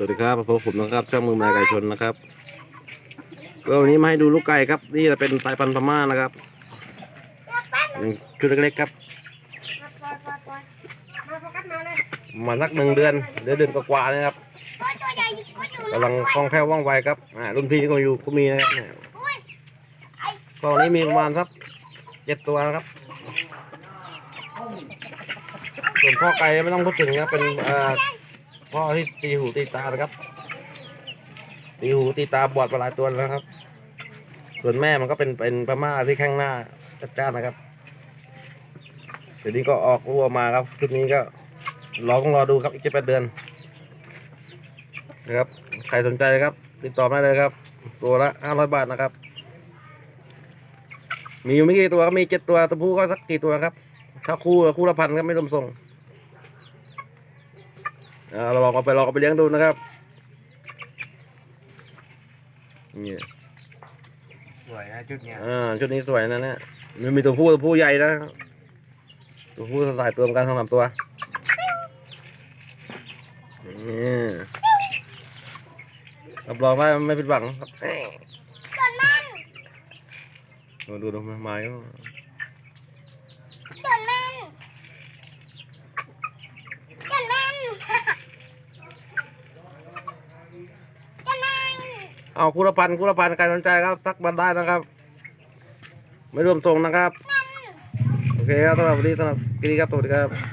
สวัสดีครับพบผมนะครับช่องมือไม้ไก่ชนนะครับก็วันนี้มาให้ดูลูกไก่ครับ นี่จะเป็นสายพันธุ์พม่านะครับชุดเล็กๆครับ มาสักหนึ่งเดือนเดือนเดือนกว่าๆนะครับกำลังคล่องแคล่วว่องไวครับอ่ารุ่นพี่ก็อยู่ก็มีนะครับตอนนี้มีประมาณสักเจ็ดตัวนะครับส่วนพ่อไก่ไม่ต้องพูดถึงนะครับเป็นอ่อ พ่อที่ตีหูตีตานะครับ ตีหูตีตาบอดไปหลายตัวแล้วนะครับ ส่วนแม่มันก็เป็นเป็นพม่าที่แข้งหน้าจัดจ้านนะครับเดี๋ยวนี้ก็ออกรัวมาครับชุดนี้ก็รอต้องรอดูครับอีกเจ็ดแปดเดือนนะครับใครสนใจครับ ติดต่อมาเลยครับ ตัวละห้าร้อยบาทนะครับ มีอยู่ไม่กี่ตัวก็มีเจ็ดตัวตัวผู้ก็สักกี่ตัวครับ ถ้าคู่คู่ละพันก็ไม่รวมส่ง เราลองเอาไปลองเอาไปเลี้ยงดูนะครับนี่สวยนะชุดเนี้ยอ่าชุดนี้สวยนะเนี่ยมันมีตัวผู้ตัวผู้ใหญ่นะตัวผู้หลายตัวเหมือนกันสองสามตัวนี่รับรองว่าไม่ผิดหวังครับมาดูดูมาไม้ก็ จนแม่นจนแม่นจนแม่น เอาคู่ละพันคู่ละพันใครสนใจครับทักมาได้นะครับ ไม่รวมส่งนะครับ โอเคครับสำหรับวันนี้สำหรับคลิปครับสวัสดีครับ